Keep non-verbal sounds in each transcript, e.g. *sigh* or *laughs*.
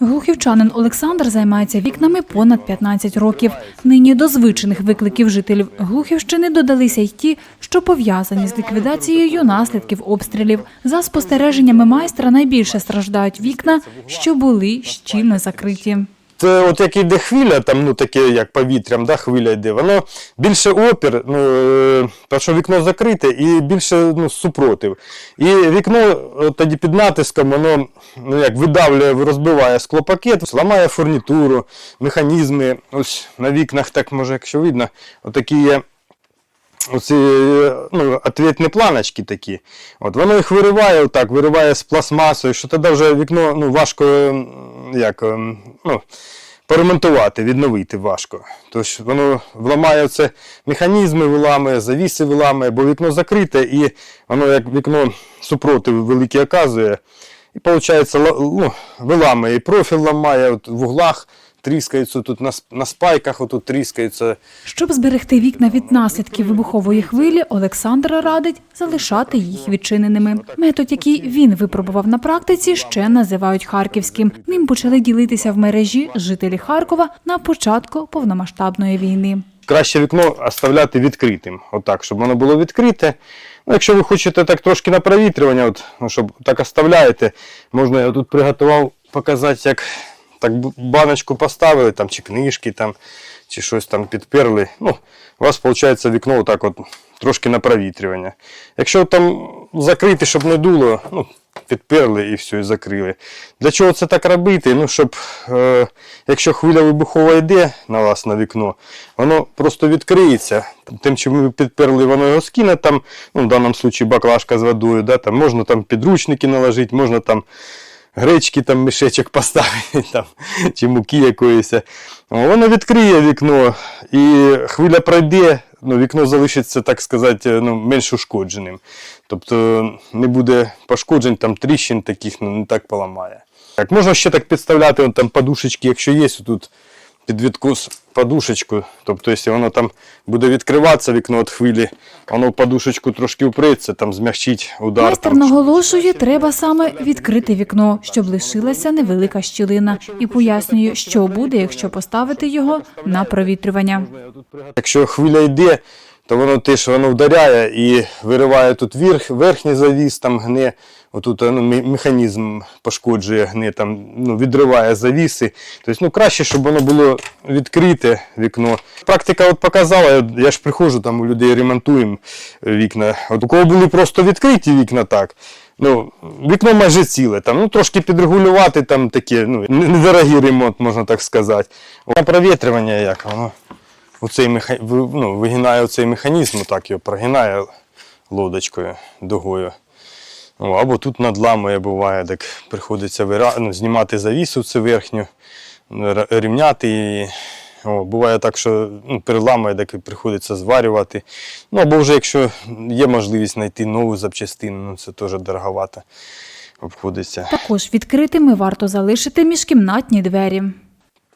Глухівчанин Олександр займається вікнами понад 15 років. Нині до звичних викликів жителів Глухівщини додалися й ті, що пов'язані з ліквідацією наслідків обстрілів. За спостереженнями майстра найбільше страждають вікна, що були щільно закриті. От як йде хвиля, там, ну таке як повітрям, да, хвиля йде, воно більше опір, ну, е, що вікно закрите і більше ну, супротив. І вікно тоді під натиском, воно ну, як видавлює, розбиває склопакет, ламає фурнітуру, механізми. Ось на вікнах, так може, якщо видно, отакі є. Оці ну, ответні планочки такі. От, воно їх вириває, отак, вириває з пластмасою, що тоді вже вікно ну, важко як, ем, ну, поремонтувати, відновити важко. Тож воно вламає це механізми, виламує, завіси виламує, бо вікно закрите і воно як вікно супротив великий оказує. І виходить, ну, виламує і профіль ламає от, в углах. Тріскаються тут на, на спайках, отут тріскаються. Щоб зберегти вікна від наслідків вибухової хвилі, Олександр радить залишати їх відчиненими. Метод, який він випробував на практиці, ще називають харківським. Ним почали ділитися в мережі жителі Харкова на початку повномасштабної війни. краще вікно оставляти відкритим, отак, щоб воно було відкрите. Ну, якщо ви хочете так трошки на провітрювання, от, ну, щоб так оставляєте, можна я тут приготував показати, як так баночку поставили, там, чи книжки, там, чи щось там підперли. Ну, у вас виходить вікно отак от, трошки на провітрювання. Якщо там закрити, щоб не дуло, ну, підперли і все, і закрили. Для чого це так робити? Ну, щоб, е, якщо хвиля вибухова йде на вас на вікно, воно просто відкриється. Тим, чим ви підперли, воно його скине, там, ну, в даному випадку баклажка з водою, да, там, можна там підручники наложити, можна там гречки там мішечок поставить, *laughs* там, чи муки якоїсь. Воно відкриє вікно і хвиля пройде, ну, вікно залишиться, так сказати, ну, менш ушкодженим. Тобто не буде пошкоджень, там тріщин таких ну, не так поламає. Так, можна ще так підставляти он, там подушечки, якщо є, тут під відкос подушечку. Тобто, якщо воно там буде відкриватися вікно від хвилі, воно в подушечку трошки впреться, там змягчить удар. Майстер там, наголошує, треба саме відкрити вікно, щоб лишилася невелика щілина, і пояснює, що буде, якщо поставити його на провітрювання. Якщо хвиля йде, то воно теж воно вдаряє і вириває тут верх, верхній завіс, там гне, отут ну, механізм пошкоджує, гне, там, ну, відриває завіси. Тобто, ну, краще, щоб воно було відкрите вікно. Практика от показала, я, ж приходжу, там у людей ремонтуємо вікна. От у кого були просто відкриті вікна так. Ну, вікно майже ціле, там, ну, трошки підрегулювати, там таке, ну, недорогий ремонт, можна так сказати. На провітрювання як воно оцей меха... ну, вигинає оцей механізм, так його прогинає лодочкою, дугою. О, або тут надламує буває, так приходиться вира... ну, знімати завісу цю верхню, рівняти її. О, буває так, що ну, переламує, так приходиться зварювати. Ну, або вже якщо є можливість знайти нову запчастину, ну, це теж дороговато обходиться. Також відкритими варто залишити міжкімнатні двері.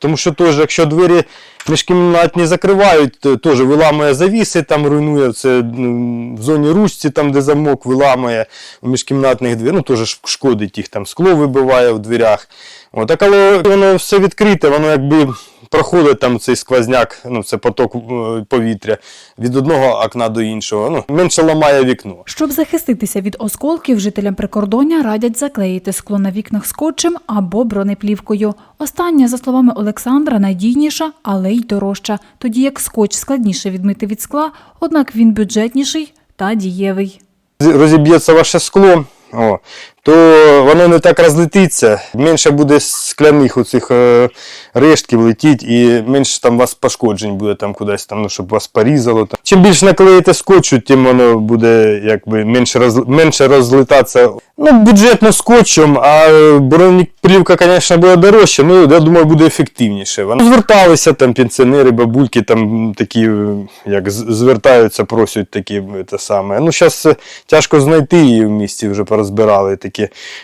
Тому що теж, якщо двері міжкімнатні закривають, то теж виламує завіси, там руйнує це ну, в зоні ручці, там де замок виламує у міжкімнатних дверей, ну теж шкодить їх, там скло вибиває в дверях. От, так, але воно все відкрите, воно якби проходить там цей сквозняк, ну це поток е, повітря від одного окна до іншого, ну, менше ламає вікно. Щоб захиститися від осколків, жителям прикордоння радять заклеїти скло на вікнах скотчем або бронеплівкою. Остання, за словами Олександра, надійніша, але й дорожча, тоді як скотч складніше відмити від скла, однак він бюджетніший та дієвий. розіб'ється ваше скло, о, то воно не так розлетиться, менше буде скляних оцих е, рештків летіть і менше там вас пошкоджень буде там кудись, там, ну, щоб вас порізало. Там. Чим більше наклеїте скотчу, тим воно буде якби менше, роз, менше розлетатися. Ну, бюджетно скотчем, а бронеплівка, звісно, буде дорожча, ну, я думаю, буде ефективніше. Вони зверталися там пенсіонери, бабульки, там такі, е, як звертаються, просять такі е, те саме. Ну, зараз тяжко знайти її в місті, вже порозбирали такі.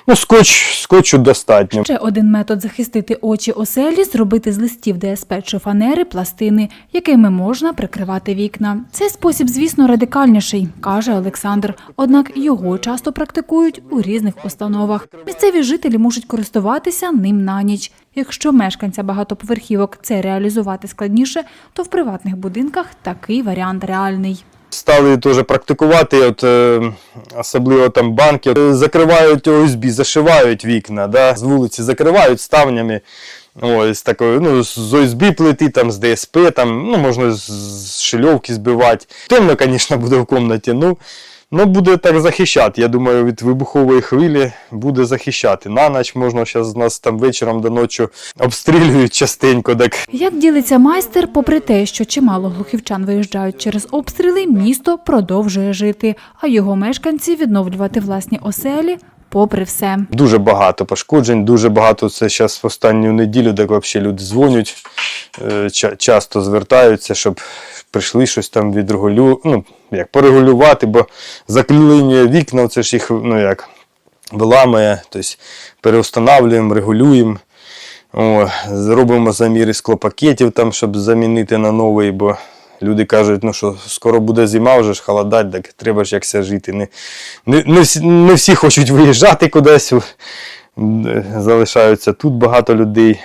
Ну, скотч, скотчу достатньо. Ще один метод захистити очі оселі зробити з листів ДСП чи фанери пластини, якими можна прикривати вікна. Цей спосіб, звісно, радикальніший, каже Олександр. Однак його часто практикують у різних установах. Місцеві жителі можуть користуватися ним на ніч. Якщо мешканця багатоповерхівок це реалізувати складніше, то в приватних будинках такий варіант реальний. Стали теж практикувати, от, е, особливо там банки, закривають ОСБ, зашивають вікна, да, з вулиці закривають ставнями. Ось такою, ну, з ОСБ плити, там, з ДСП, там, ну, можна з шильовки збивати. Темно, *laughs* звісно, буде в кімнаті, ну, ну, буде так захищати. Я думаю, від вибухової хвилі буде захищати. На ніч можна зараз нас там вечором до ночі обстрілюють частенько. Так Як ділиться майстер, попри те, що чимало глухівчан виїжджають через обстріли, місто продовжує жити, а його мешканці відновлювати власні оселі попри все. Дуже багато пошкоджень, дуже багато це зараз в останню неділю, так взагалі люди дзвонять, е, ча- часто звертаються, щоб прийшли щось там відрегулю, ну, як порегулювати, бо заклинює вікна, це ж їх ну, як, виламує, тобто переустанавлюємо, регулюємо. Зробимо заміри склопакетів, там, щоб замінити на новий, бо люди кажуть, ну що скоро буде зима, вже ж холодать, так треба ж якся жити. Не, не, не, всі, не всі хочуть виїжджати кудись, залишаються тут багато людей.